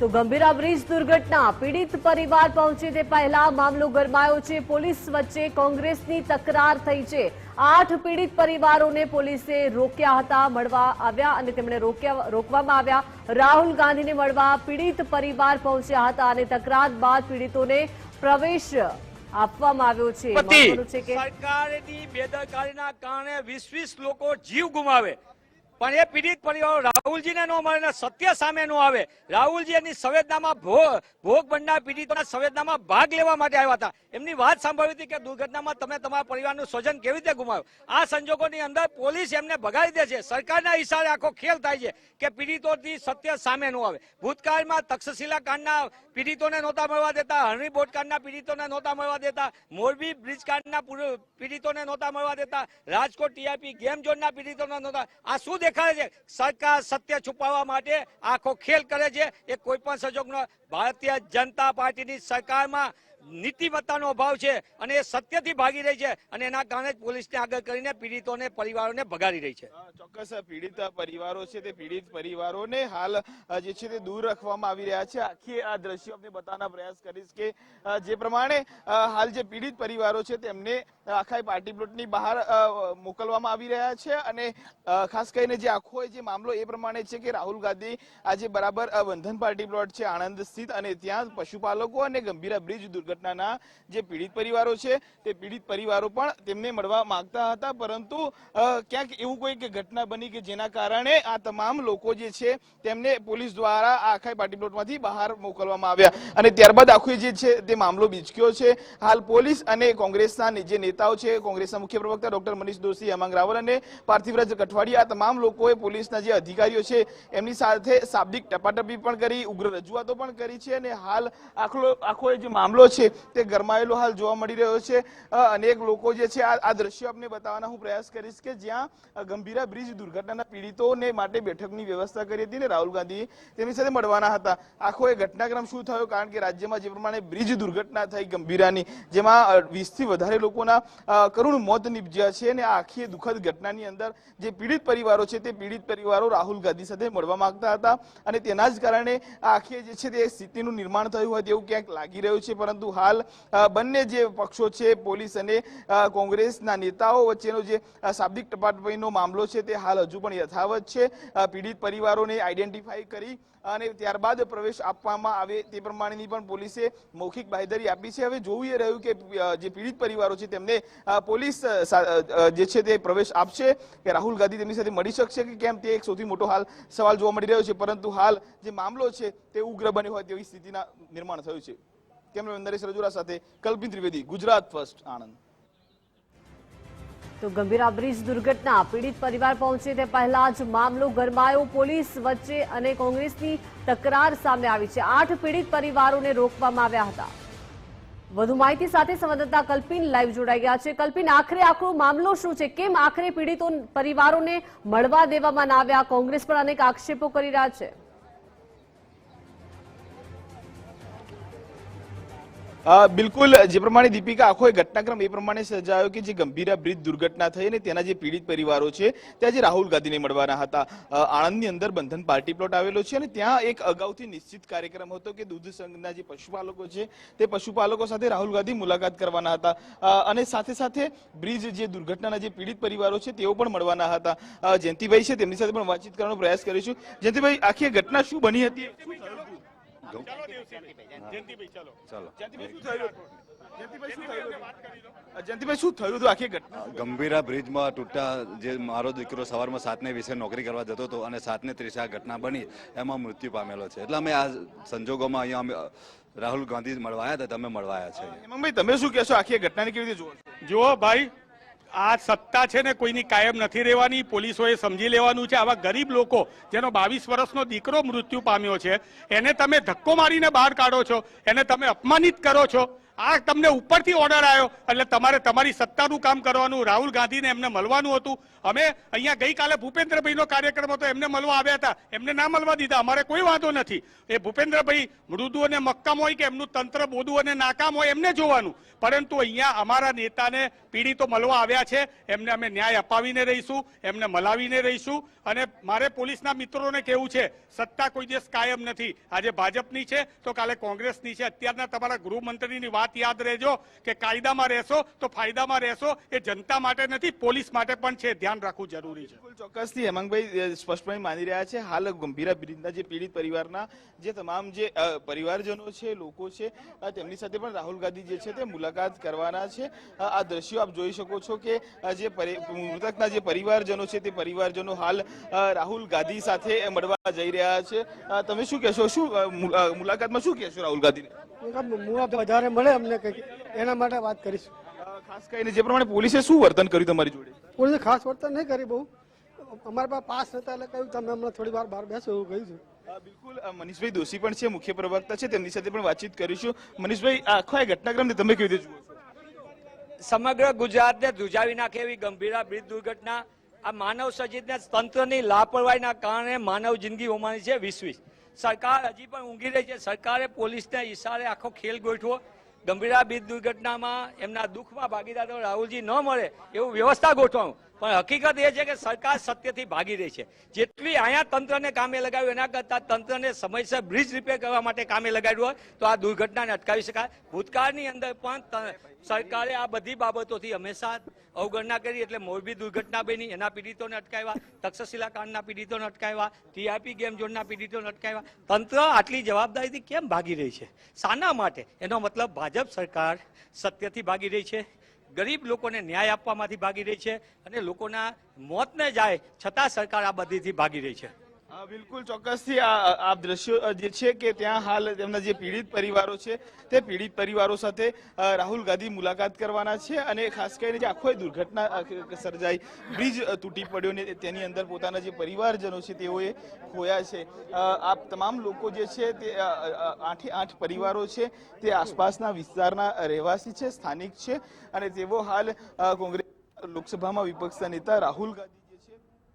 તો ગંભીરા બ્રિજ દુર્ઘટના. પીડિત પરિવાર પહોંચે તે પહેલા મામલો ગરમાયો છે. પોલીસ વચ્ચે કોંગ્રેસની તકરાર થઈ છે. આઠ પીડિત પરિવારોને પોલીસે રોક્યા હતા મળવા આવ્યા અને તેમણે રોક્યા રોકવામાં આવ્યા. રાહુલ ગાંધીને મળવા પીડિત પરિવાર પહોંચ્યા હતા અને તકરાર બાદ પીડિતોને પ્રવેશ આપવામાં આવ્યો છે. સરકારની બેદરકારીના કારણે વીસ વીસ લોકો જીવ ગુમાવે. પણ એ પીડિત પરિવારો રાહુલજીને ન મળે ને સત્ય સામે ન આવે. રાહુલજી એની સંવેદનામાં ભોગ ભોગ બનનાર પીડિતોના સંવેદનામાં ભાગ લેવા માટે આવ્યા હતા. એમની વાત સાંભળવી હતી કે દુર્ઘટનામાં તમે તમારા પરિવારનું સ્વજન કેવી રીતે ગુમાવ્યું? આ સંજોગોની અંદર પોલીસ એમને ભગાડી દે છે. સરકારના ઈશારે આખો ખેલ થાય છે કે પીડિતોથી સત્ય સામે ન આવે. ભૂતકાળમાં તક્ષશિલા કાંડના પીડિતોને નહોતા મળવા દેતા, હરણી બોટ કાંડના પીડિતોને નહોતા મળવા દેતા, મોરબી બ્રિજ કાંડના પીડિતોને નહોતા મળવા દેતા, રાજકોટ ટીઆરપી ગેમ ઝોનના પીડિતોને નહોતા. આ શું દેખાડે છે? સરકાર સત્ય છુપાવવા માટે આખો ખેલ કરે છે. એ કોઈ પણ સંજોગનો ભારતીય જનતા પાર્ટીની સરકારમાં નીતિમત્તાનો અભાવ છે અને એ સત્યથી ભાગી રહી છે અને એના કારણે પોલીસને આગળ કરીને પીડિતોને પરિવારોને ભગાડી રહી છે. ચોક્કસ પીડિત પરિવારો છે તે પીડિત પરિવારોને હાલ જે છે તે દૂર રાખવામાં આવી રહ્યા છે. આખી આ દ્રશ્યો આપણે બતાવવાનો પ્રયાસ કરીશ કે જે પ્રમાણે હાલ જે પીડિત પરિવારો છે તેમને આખા પાર્ટી પ્લોટની બહાર મોકલવામાં આવી રહ્યા છે અને ખાસ કરીને જે આખો જે મામલો એ પ્રમાણે છે કે રાહુલ ગાંધી આજે બરાબર બંધન પાર્ટી પ્લોટ છે આણંદ સ્થિત અને ત્યાં પશુપાલકો અને ગંભીરા બ્રિજ દુર્ઘટનાના જે પીડિત પરિવારો છે, તે પીડિત પરિવારો પણ તેમને મળવા માંગતા હતા. પરંતુ ક્યાંક એવું કોઈ ઘટના બની કે જેના કારણે આ તમામ લોકો જે છે, તેમને પોલીસ દ્વારા આખા પાર્ટી પ્લોટમાંથી બહાર મોકલવામાં આવ્યા. અને ત્યારબાદ આખો જે છે, તે મામલો બીચક્યો છે. હાલ પોલીસ અને કોંગ્રેસના જે નેતાઓ છે, કોંગ્રેસના મુખ્ય પ્રવક્તા ડોક્ટર મનીષ દોશી, હેમાંગ રાવલ અને પાર્થિવરાજ કઠવાડિયા, આ તમામ લોકોએ પોલીસના જે અધિકારીઓ છે, એમની સાથે શાબ્દિક ટપાટપી પણ કરી, ઉગ્ર રજૂઆતો પણ કરી છે. અને હાલ આખો એ જે મામલો છે તે ગરમાયેલો હાલ જોવા મળી રહ્યો છે. અનેક લોકો જે છે આ દ્રશ્યો આપને બતાવવાના હું પ્રયાસ કરીશ કે જ્યાં ગંભીરા બ્રિજ દુર્ઘટનાના પીડિતોને માટે બેઠકની વ્યવસ્થા કરી હતી ને રાહુલ ગાંધી તેમની સાથે મળવાના હતા. આખો એ ઘટનાક્રમ શું થયો? કારણ કે રાજ્યમાં જે પ્રમાણે બ્રિજ દુર્ઘટના થઈ ગંભીરાની, જેમાં વીસથી વધારે લોકોના કરુણ મોત નીપજ્યા છે અને આ આખી દુઃખદ ઘટનાની અંદર જે પીડિત પરિવારો છે તે પીડિત પરિવારો રાહુલ ગાંધી સાથે મળવા માંગતા હતા. અને તેના જ કારણે આખી જે છે તે સ્થિતિનું નિર્માણ થયું હોય તેવું ક્યાંક લાગી રહ્યું છે. પરંતુ હાલ બંને જે પક્ષો છે, પોલીસ અને કોંગ્રેસના નેતાઓ વચ્ચેનો જે શાબ્દિક ટપાટપીનો મામલો છે તે હાલ હજુ પણ યથાવત છે. પીડિત પરિવારોને આઈડેન્ટિફાઈ કરી અને ત્યારબાદ પ્રવેશ આપવામાં આવે તે પ્રમાણેની પણ પોલીસે મૌખિક બાહેધરી આપી છે. હવે જોવું એ રહ્યું કે જે પીડિત પરિવારો છે તેમને પોલીસ જે છે તે પ્રવેશ આપશે કે રાહુલ ગાંધી તેમની સાથે મળી શકશે કે કેમ તે એક સૌથી મોટો હાલ સવાલ જોવા મળી રહ્યો છે. પરંતુ હાલ જે મામલો છે તે ઉગ્ર બન્યો હોય તેવી સ્થિતિના નિર્માણ થયું છે. કેમેરામેન નરેશ રજુરા સાથે કલ્પિન ત્રિવેદી, ગુજરાત ફર્સ્ટ, આણંદ. તો ગંભીરા બ્રિજ દુર્ઘટના, પીડિત પરિવાર પહોંચે તે પહેલા જ મામલો ગરમાયો. પોલીસ વચ્ચે અને કોંગ્રેસની તકરાર સામે આવી છે. આઠ પીડિત પરિવારોને રોકવામાં આવ્યા હતા. વધુ માહિતી સાથે સંવાદદાતા કલ્પિન લાઈવ જોડાઈ ગયા છે. કલ્પિન, આખરે આખરો મામલો શું છે? કેમ આખરે પીડિતો પરિવારોને મળવા દેવામાં ના આવ્યા? કોંગ્રેસ પર અનેક આક્ષેપો કરી રહ્યા છે. બિલકુલ, જે પ્રમાણે દીપિકા, આખો એ ઘટનાક્રમ એ પ્રમાણે સર્જાયો કે જે ગંભીરા બ્રિજ દુર્ઘટના થઈ અને તેના જે પીડિત પરિવારો છે, ત્યાં જે રાહુલ ગાંધીને મળવાના હતા. આણંદની અંદર બંધન પાર્ટી પ્લોટ આવેલો છે અને ત્યાં એક અગાઉથી નિશ્ચિત કાર્યક્રમ હતો કે દૂધ સંઘના જે પશુપાલકો છે, તે પશુપાલકો સાથે રાહુલ ગાંધી મુલાકાત કરવાના હતા. અને સાથે સાથે બ્રિજ જે દુર્ઘટનાના જે પીડિત પરિવારો છે, તેઓ પણ મળવાના હતા. જયંતિભાઈ છે, તેમની સાથે પણ વાતચીત કરવાનો પ્રયાસ કરીશું. જયંતિભાઈ, આખી ઘટના શું બની હતી? શું જયંતિભાઈ ચાલો. ચાલો. જયંતિભાઈ શું થયું? જયંતિભાઈ શું થયું? હતું? જયંતિભાઈ શું થયું હતું આખી ઘટના ગંભીરા બ્રિજમાં તૂટતા જે મારો દીકરો સવારમાં સાતને વીસે નોકરી કરવા જતો હતો અને સાતને ત્રીસે આ ઘટના બની એમાં મૃત્યુ પામેલો છે. એટલે અમે આ સંજોગોમાં અહીંયા અમે રાહુલ ગાંધી મળવા આવ્યા હતા તમે મળવા આવ્યા છે હેમંતભાઈ તમે શું કહેશો? આખી ઘટનાની ઘટનાને કેવી રીતે જુઓ જુઓ ભાઈ આ સત્તા છે ને કોઈની કાયમ નથી રહેવાની, પોલીસોએ સમજી લેવાનું છે. આવા ગરીબ લોકો, જેનો બાવીસ વર્ષનો દીકરો મૃત્યુ પામ્યો છે, એને તમે ધક્કો મારીને બહાર કાઢો છો, એને તમે અપમાનિત કરો છો. આ તમને ઉપરથી ઓર્ડર આવ્યો એટલે તમારે તમારી સત્તાનું કામ કરવાનું, રાહુલ ગાંધીને એમને મળવાનું હતું. અમે અહીંયા ગઈકાલે ભૂપેન્દ્રભાઈનો કાર્યક્રમ હતો, એમને મળવા આવ્યા હતા. એમને ના મળવા દીધા. અમારે કોઈ વાંધો નથી. એ ભૂપેન્દ્રભાઈ મૃદુ અને મક્કમ હોય કે એમનું તંત્ર બોધું અને નાકામ હોય, એમને જોવાનું. પરંતુ અહીંયા અમારા નેતાને પીડિતો મળવા આવ્યા છે. એમને અમે ન્યાય અપાવીને રહીશું, એમને મલાવીને રહીશું. અને મારે પોલીસના મિત્રોને કેવું છે, સત્તા કોઈ દિવસ કાયમ નથી. આજે ભાજપની છે, તો કાલે કોંગ્રેસની છે. અત્યારના તમારા ગૃહમંત્રીની વાત યાદ રહેજો કે કાયદામાં રહેશો તો ફાયદામાં રહેશો એ જનતા માટે નથી, પોલીસ માટે પણ છે. ધ્યાન રાખવું જરૂરી છે. ચોક્કસથી હેમાંગભાઈ સ્પષ્ટપણે માની રહ્યા છે. હાલ ગંભીરા પીડિતના જે પીડિત પરિવારના જે તમામ જે પરિવારજનો છે, લોકો છે તેમની સાથે પણ રાહુલ ગાંધી જે છે તે મુલાકાત કરવાના છે. આ દ્રશ્યો આપ જોઈ શકો છો કે જે મૃતકના જે પરિવારજનો છે તે પરિવારજનો હાલ રાહુલ ગાંધી સાથે મળવા જઈ રહ્યા છે. તમે શું કહેશો? શું મુલાકાતમાં શું કહેશો રાહુલ ગાંધીને? મુઆવજા વધારે મળે અમને કંઈક એના માટે વાત કરીશું. ખાસ કરીને જે પ્રમાણે પોલીસે શું વર્તન કર્યું તમારી જોડે? પોલીસે ખાસ વર્તન નહીં કરી બહુ. અમારા પાસે પાસ નતા એટલે કહ્યું તમે હમણાં થોડી વાર બહાર બેસો એવું કહ્યું છે. બિલકુલ મનીષભાઈ દોશી પણ છે મુખ્ય પ્રવક્તા છે તેમની સાથે પણ વાતચીત કરીશું. મનીષભાઈ આખો આ ઘટનાક્રમને તમે કેવી રીતે જુઓ છો? સમગ્ર ગુજરાતને ધ્રુજાવી નાખે એવી ગંભીર બ્રિજ દુર્ઘટના. આ માનવ સજીતને તંત્રની લાપરવાહીના કારણે માનવ જિંદગી હોમાની છે વીસ વીસ. સરકાર હજી પણ ઊંઘી રહી છે. સરકારે પોલીસને ઈશારે આખો ખેલ ગોઠવો. ગંભીરા બીજ દુર્ઘટનામાં એમના દુઃખમાં ભાગીદાર રાહુલજી ન મળે એવું વ્યવસ્થા ગોઠવવું પણ હકીકત એ છે કે સરકાર સત્યથી ભાગી રહી છે. જેટલી અહીંયા તંત્રને કામે લગાવ્યું, એના કરતાં તંત્રને સમયસર બ્રિજ રિપેર કરવા માટે કામે લગાડ્યું હોય, તો આ દુર્ઘટનાને અટકાવી શકાય. ભૂતકાળની અંદર પણ સરકારે આ બધી બાબતોથી હંમેશા અવગણના કરી, એટલે મોરબી દુર્ઘટના બની, એના પીડિતોને અટકાવ્યા, તક્ષશિલા કાંડના પીડિતોને અટકાવ્યા, ટીઆરપી ગેમ ઝોનના પીડિતોને અટકાવ્યા. તંત્ર આટલી જવાબદારીથી કેમ ભાગી રહી છે? શાના માટે? એનો મતલબ ભાજપ સરકાર સત્યથી ભાગી રહી છે. ગરીબ લોકોને ન્યાય આપવામાંથી ભાગી રહી છે અને લોકોના મોતને જાય છતાં સરકાર આ બધીથી ભાગી રહી છે. બિલકુલ. ચોક્કસથી આ દ્રશ્યો જે છે કે ત્યાં હાલ તેમના જે પીડિત પરિવારો છે, તે પીડિત પરિવારો સાથે રાહુલ ગાંધી મુલાકાત કરવાના છે અને ખાસ કરીને જે આખો દુર્ઘટના સર્જાઈ, બ્રિજ તૂટી પડ્યો ને તેની અંદર પોતાના જે પરિવારજનો છે તેઓએ ખોયા છે. આ તમામ લોકો જે છે તે આઠે આઠ પરિવારો છે તે આસપાસના વિસ્તારના રહેવાસી છે, સ્થાનિક છે અને તેઓ હાલ કોંગ્રેસ લોકસભામાં વિપક્ષના નેતા રાહુલ ગાંધી